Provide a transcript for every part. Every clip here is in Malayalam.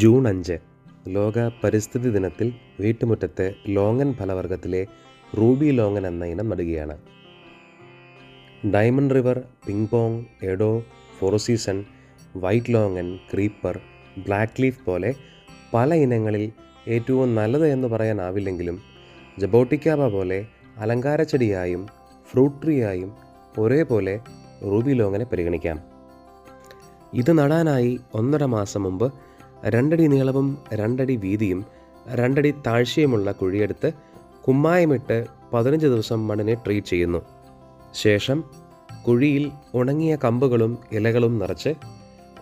ജൂൺ അഞ്ച് ലോക പരിസ്ഥിതി ദിനത്തിൽ വീട്ടുമുറ്റത്ത് ലോങ്ങൻ ഫലവർഗത്തിലെ റൂബി ലോങ്ങൻ എന്ന ഇനം നടുകയാണ്. Diamond river ping pong എഡോ four season white longan creeper black leaf പോലെ പല ഇനങ്ങളിൽ ഏറ്റവും നല്ലത് എന്ന് പറയാനാവില്ലെങ്കിലും ജബോട്ടിക്കാബ പോലെ അലങ്കാരച്ചെടിയായും ഫ്രൂട്ട് ട്രീയായും ഒരേപോലെ റൂബി ലോങ്ങനെ പരിഗണിക്കാം. ഇത് നടാനായി ഒന്നര മാസം മുമ്പ് രണ്ടടി നീളവും രണ്ടടി വീതിയും രണ്ടടി താഴ്ചയുമുള്ള കുഴിയെടുത്ത് കുമ്മായമിട്ട് പതിനഞ്ച് ദിവസം മണ്ണിനെ ട്രീറ്റ് ചെയ്യുന്നു. ശേഷം കുഴിയിൽ ഉണങ്ങിയ കമ്പുകളും ഇലകളും നിറച്ച്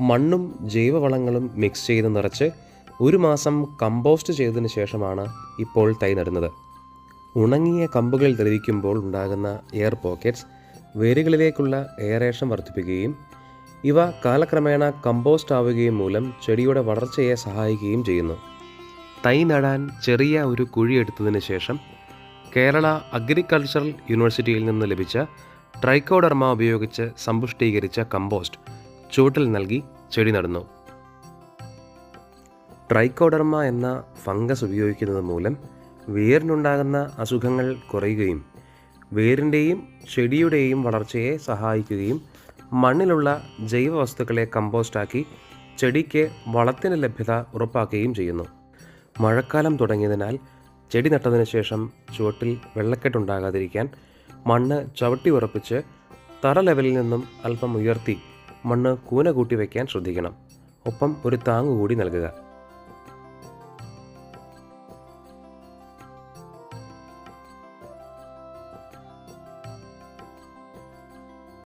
മണ്ണും ജൈവവളങ്ങളും മിക്സ് ചെയ്ത് നിറച്ച് ഒരു മാസം കമ്പോസ്റ്റ് ചെയ്തതിന് ശേഷമാണ് ഇപ്പോൾ തൈ നടുന്നത്. ഉണങ്ങിയ കമ്പുകൾ ദ്രവിക്കുമ്പോൾ ഉണ്ടാകുന്ന എയർ പോക്കറ്റ്സ് വേരുകളിലേക്കുള്ള എയറേഷൻ വർദ്ധിപ്പിക്കുകയും ഇവ കാലക്രമേണ കമ്പോസ്റ്റ് ആവുകയും മൂലം ചെടിയുടെ വളർച്ചയെ സഹായിക്കുകയും ചെയ്യുന്നു. തൈ നടാൻ ചെറിയ ഒരു കുഴി എടുത്തതിന് ശേഷം കേരള അഗ്രികൾച്ചറൽ യൂണിവേഴ്സിറ്റിയിൽ നിന്ന് ലഭിച്ച ട്രൈക്കോഡർമ ഉപയോഗിച്ച് സമ്പുഷ്ടീകരിച്ച കമ്പോസ്റ്റ് ചൂട്ടിൽ നൽകി ചെടി നടന്നു. ട്രൈക്കോഡർമ എന്ന ഫംഗസ് ഉപയോഗിക്കുന്നത് മൂലം വേരിനുണ്ടാകുന്ന അസുഖങ്ങൾ കുറയുകയും വേരിന്റെയും ചെടിയുടെയും വളർച്ചയെ സഹായിക്കുകയും മണ്ണിലുള്ള ജൈവവസ്തുക്കളെ കമ്പോസ്റ്റാക്കി ചെടിക്ക് വളത്തിന് ലഭ്യത ഉറപ്പാക്കുകയും ചെയ്യുന്നു. മഴക്കാലം തുടങ്ങിയതിനാൽ ചെടി നട്ടതിന് ശേഷം ചുവട്ടിൽ വെള്ളക്കെട്ടുണ്ടാകാതിരിക്കാൻ മണ്ണ് ചവിട്ടി ഉറപ്പിച്ച് തറ ലെവലിൽ നിന്നും അല്പം ഉയർത്തി മണ്ണ് കൂന കൂട്ടി വയ്ക്കാൻ ശ്രദ്ധിക്കണം. ഒപ്പം ഒരു താങ്ങ് കൂടി നൽകുക.